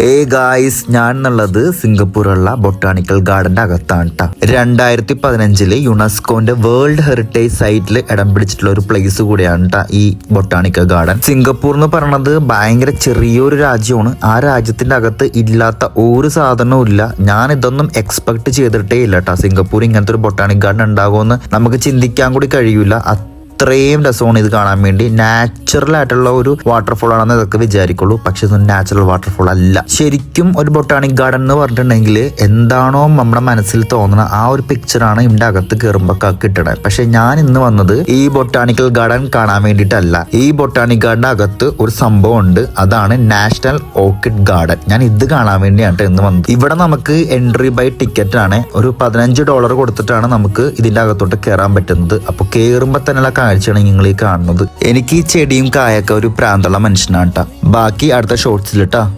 ഏ ഗായ്സ് ഞാൻ എന്നുള്ളത് സിംഗപ്പൂറുള്ള ബൊട്ടാണിക്കൽ ഗാർഡന്റെ അകത്താണ് കേട്ടോ രണ്ടായിരത്തി പതിനഞ്ചിൽ യുനെസ്കോന്റെ വേൾഡ് ഹെറിറ്റേജ് സൈറ്റിൽ ഇടം പിടിച്ചിട്ടുള്ള ഒരു പ്ലേസ് കൂടിയാണ് കേട്ടോ ഈ ബൊട്ടാണിക്കൽ ഗാർഡൻ. സിംഗപ്പൂർ എന്ന് പറയുന്നത് ഭയങ്കര ചെറിയൊരു രാജ്യമാണ്. ആ രാജ്യത്തിന്റെ അകത്ത് ഇല്ലാത്ത ഒരു സാധനവും ഇല്ല. ഞാൻ ഇതൊന്നും എക്സ്പെക്ട് ചെയ്തിട്ടേ ഇല്ല കേട്ടോ സിംഗപ്പൂർ ഇങ്ങനത്തെ ഒരു ബൊട്ടാണിക് ഗാർഡൻ ഉണ്ടാകുമെന്ന് നമുക്ക് ചിന്തിക്കാൻ കൂടി കഴിയൂല. അത്രയും രസമാണ് ഇത് കാണാൻ വേണ്ടി. നാച്ചുറൽ ആയിട്ടുള്ള ഒരു വാട്ടർഫോൾ ആണെന്ന് ഇതൊക്കെ വിചാരിക്കുള്ളൂ. പക്ഷെ ഇതൊന്നും നാച്ചുറൽ വാട്ടർഫോൾ അല്ല. ശരിക്കും ഒരു ബൊട്ടാണിക് ഗാർഡൻ എന്ന് പറഞ്ഞിട്ടുണ്ടെങ്കിൽ എന്താണോ നമ്മുടെ മനസ്സിൽ തോന്നുന്ന ആ ഒരു പിക്ചറാണ് ഇവിടെ അകത്ത് കയറുമ്പോൾ കിട്ടണത് പക്ഷെ ഞാൻ ഇന്ന് വന്നത് ഈ ബൊട്ടാണിക്കൽ ഗാർഡൻ കാണാൻ വേണ്ടിയിട്ടല്ല. ഈ ബൊട്ടാണിക് ഗാർഡൻ അകത്ത് ഒരു സംഭവം ഉണ്ട്. അതാണ് നാഷണൽ ഓർക്കിഡ് ഗാർഡൻ ഞാൻ ഇത് കാണാൻ വേണ്ടിയാണ് ഇന്ന് വന്നത്. ഇവിടെ നമുക്ക് എൻട്രി ബൈ ടിക്കറ്റ് ആണ്. ഒരു പതിനഞ്ച് ഡോളർ കൊടുത്തിട്ടാണ് നമുക്ക് ഇതിന്റെ അകത്തോട്ട് കയറാൻ പറ്റുന്നത്. അപ്പൊ കയറുമ്പോൾ തന്നെയുള്ള കാഴ്ചയാണ് നിങ്ങൾ ഈ കാണുന്നത്. എനിക്ക് ഈ ചെടിയും കായൊക്കെ ഒരു പ്രാന്തുള്ള മനുഷ്യനാട്ടാ ബാക്കി അടുത്ത ഷോർട്സിലിട്ടാ